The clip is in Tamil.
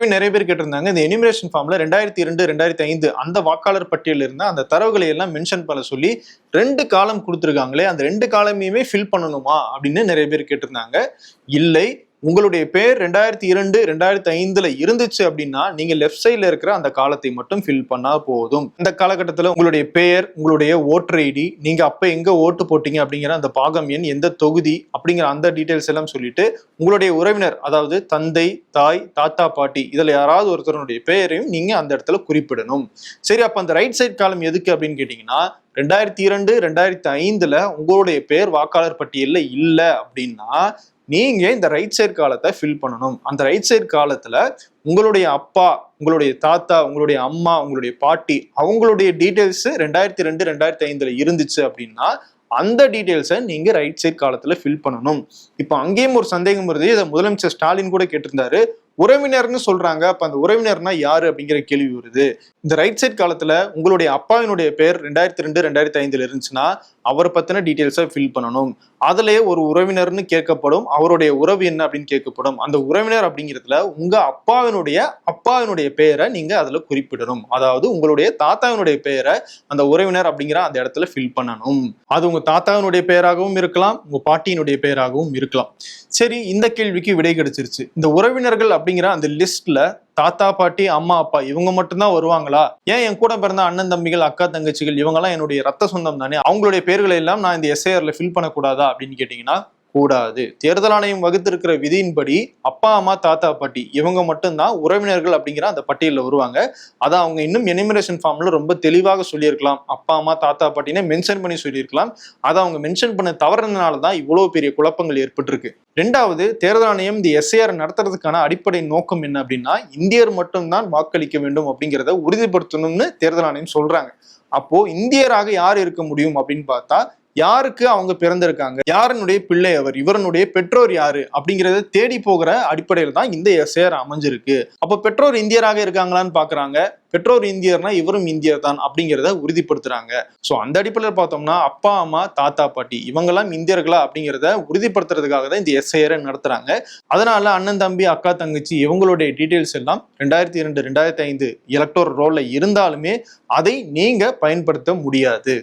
நிறைய பேர் கேட்டிருந்தாங்க இந்த எனிமரேஷன் ஃபார்ம்ல ரெண்டாயிரத்தி இரண்டு ரெண்டாயிரத்தி ஐந்து அந்த வாக்காளர் பட்டியலில் இருந்த அந்த தரவுகளை எல்லாம் மென்ஷன் பண்ண சொல்லி ரெண்டு காலம் கொடுத்துருக்காங்களே அந்த ரெண்டு காலமையுமே ஃபில் பண்ணணுமா அப்படின்னு நிறைய பேர் கேட்டிருந்தாங்க. இல்லை உங்களுடைய பேர் ரெண்டாயிரத்தி இரண்டு ரெண்டாயிரத்தி ஐந்துல இருந்துச்சு அப்படின்னா நீங்க லெஃப்ட் சைட்ல இருக்கிற அந்த காலத்தை மட்டும் ஃபில் பண்ணா போதும். இந்த காலகட்டத்தில் உங்களுடைய பெயர் உங்களுடைய ஓட்டர் ஐடி நீங்க அப்ப எங்க ஓட்டு போட்டீங்க அப்படிங்கிற அந்த பாகம் எண் எந்த தொகுதி அப்படிங்கிற அந்த டீடைல்ஸ் எல்லாம் சொல்லிட்டு உங்களுடைய உறவினர் அதாவது தந்தை தாய் தாத்தா பாட்டி இதில் யாராவது ஒருத்தருடைய பெயரையும் நீங்கள் அந்த இடத்துல குறிப்பிடணும். சரி அப்போ அந்த ரைட் சைட் காலம் எதுக்கு அப்படின்னு கேட்டிங்கன்னா ரெண்டாயிரத்தி இரண்டு ரெண்டாயிரத்தி ஐந்தில் உங்களுடைய பேர் வாக்காளர் பட்டியலில் இல்லை அப்படின்னா நீங்கள் இந்த ரைட் சைட் காலத்தை ஃபில் பண்ணணும். அந்த ரைட் சைட் காலத்தில் உங்களுடைய அப்பா உங்களுடைய தாத்தா உங்களுடைய அம்மா உங்களுடைய பாட்டி அவங்களுடைய டீட்டெயில்ஸ் ரெண்டாயிரத்தி ரெண்டு ரெண்டாயிரத்தி ஐந்துல இருந்துச்சு அப்படின்னா அந்த டீட்டெயில்ஸை நீங்க ரைட் சைட் காலத்துல ஃபில் பண்ணணும். இப்போ அங்கேயும் ஒரு சந்தேகம் வருது. இதை முதலமைச்சர் ஸ்டாலின் கூட கேட்டிருந்தாரு. உறவினர்னு சொல்றாங்க. அப்ப அந்த உறவினர்னா யாரு அப்படிங்கிற கேள்வி வருது. இந்த ரைட் சைட் காலத்துல உங்களுடைய அப்பாவினுடைய பேர் ரெண்டாயிரத்தி ரெண்டு ரெண்டாயிரத்தி ஐந்துல இருந்துச்சுன்னா அவரை பத்தின டீட்டெயில்ஸை ஃபில் பண்ணணும். அதுலயே ஒரு உறவினர்னு கேட்கப்படும். அவருடைய உறவு என்ன அப்படின்னு கேட்கப்படும். அந்த உறவினர் அப்படிங்கிறதுல உங்க அப்பாவினுடைய அப்பாவினுடைய பெயரை நீங்க அதுல குறிப்பிடணும். அதாவது உங்களுடைய தாத்தாவினுடைய பெயரை அந்த உறவினர் அப்படிங்கிற அந்த இடத்துல ஃபில் பண்ணணும். அது உங்க தாத்தாவினுடைய பெயராகவும் இருக்கலாம் உங்க பாட்டியினுடைய பெயராகவும் இருக்கலாம். சரி இந்த கேள்விக்கு விடை கிடைச்சிருச்சு. இந்த உறவினர்கள் அப்படிங்கிற அந்த லிஸ்ட்ல தாத்தா பாட்டி அம்மா அப்பா இவங்க மட்டும்தான் வருவாங்களா? ஏன் என் கூட பிறந்த அண்ணன் தம்பிகள் அக்கா தங்கச்சிகள் இவங்கெல்லாம் என்னுடைய ரத்த சொந்தம் தானே? அவங்களுடைய பேர்களை எல்லாம் நான் இந்த எஸ்ஐஆர்ல ஃபில் பண்ணக்கூடாதா அப்படின்னு கேட்டீங்கன்னா கூடாது. தேர்தல் ஆணையம் வகுத்திருக்கிற விதியின்படி அப்பா அம்மா தாத்தா பாட்டி இவங்க மட்டும்தான் உறவினர்கள் அப்படிங்கிற அந்த பட்டியலில் வருவாங்க. அதை அவங்க இன்னும் எனிமினேஷன் ஃபார்ம்ல ரொம்ப தெளிவாக சொல்லியிருக்கலாம். அப்பா அம்மா தாத்தா பாட்டினே மென்ஷன் பண்ணி சொல்லியிருக்கலாம். அதை அவங்க மென்ஷன் பண்ண தவறுனால தான் இவ்வளோ பெரிய குழப்பங்கள் ஏற்பட்டிருக்கு. ரெண்டாவது தேர்தல் ஆணையம் இந்த எஸ்ஏஆர் நடத்துறதுக்கான அடிப்படை நோக்கம் என்ன அப்படின்னா இந்தியர் மட்டும்தான் வாக்களிக்க வேண்டும் அப்படிங்கிறத உறுதிப்படுத்தணும்னு தேர்தல் ஆணையம் சொல்றாங்க. அப்போ இந்தியராக யார் இருக்க முடியும் அப்படின்னு பார்த்தா யாருக்கு அவங்க பிறந்திருக்காங்க? யாருனுடைய பிள்ளை அவர்? இவரனுடைய பெற்றோர் யாரு? அப்படிங்கறத தேடி போகிற அடிப்படையில் தான் இந்த எஸ்ஏஆர் அமைஞ்சிருக்கு. அப்ப பெற்றோர் இந்தியராக இருக்காங்களான்னு பாக்குறாங்க. பெற்றோர் இந்தியர்னா இவரும் இந்தியர் தான் அப்படிங்கிறத உறுதிப்படுத்துறாங்க. ஸோ அந்த அடிப்படையில் பார்த்தோம்னா அப்பா அம்மா தாத்தா பாட்டி இவங்கெல்லாம் இந்தியர்களா அப்படிங்கிறத உறுதிப்படுத்துறதுக்காக தான் இந்த எஸ்ஐஆரை நடத்துறாங்க. அதனால அண்ணன் தம்பி அக்கா தங்கச்சி இவங்களுடைய டீட்டெயில்ஸ் எல்லாம் ரெண்டாயிரத்தி இரண்டு ரெண்டாயிரத்தி ஐந்து எலக்டோர் ரோல்ல இருந்தாலுமே அதை நீங்க பயன்படுத்த முடியாது.